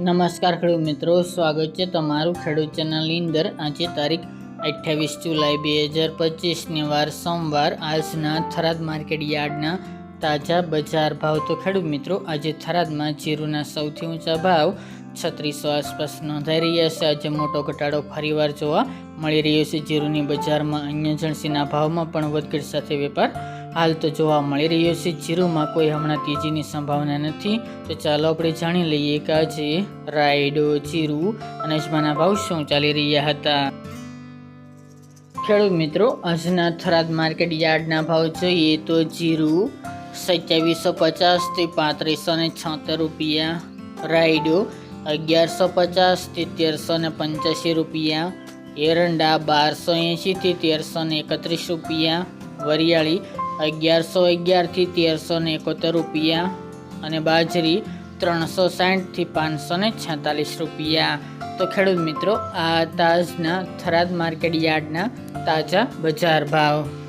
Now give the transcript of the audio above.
નમસ્કાર ખેડૂત મિત્રો, સ્વાગત છે તમારું ખેડૂત ચેનલની અંદર. આજે તારીખ અઠ્યાવીસ જુલાઈ બે હજાર પચીસની વાર સોમવાર. આજના થરાદ માર્કેટ યાર્ડના તાજા બજાર ભાવ. તો ખેડૂત મિત્રો, આજે થરાદમાં જીરુના સૌથી ઊંચા ભાવ છત્રીસો આસપાસ નોંધાઈ રહ્યા છે. આજે મોટો ઘટાડો ફરીવાર જોવા મળી રહ્યો છે. જીરુની બજારમાં અન્ય જણસીના ભાવમાં પણ વધઘટ સાથે વેપાર હાલ તો જોવા મળી રહ્યો છે, જીરુમાં કોઈ હમણાં તેજીની સંભાવના નથી. તો ચાલો આપણે જાણી લઈએ કે આજે રાયડો, જીરુ અને અજમાના ભાવ શું ચાલી રહ્યા હતા. ખેડૂત મિત્રો, આજના થરાદ માર્કેટ યાર્ડના ભાવ જોઈએ તો જીરુ સત્યાવીસો પચાસથી પાંત્રીસો ને છોતેર રૂપિયા, રાયડો અગિયારસો પચાસથી તેરસો ને પંચ્યાસી રૂપિયા, એરંડા બારસો એંશીથી તેરસો ને એકત્રીસ રૂપિયા, વરિયાળી અગિયારસો અગિયારથી તેરસો ને એકોતેર રૂપિયા અને બાજરી ત્રણસો સાઠથી પાંચસો ને છેતાલીસ રૂપિયા. તો ખેડૂત મિત્રો, આ તાજના થરાદ માર્કેટ યાર્ડના તાજા બજાર ભાવ.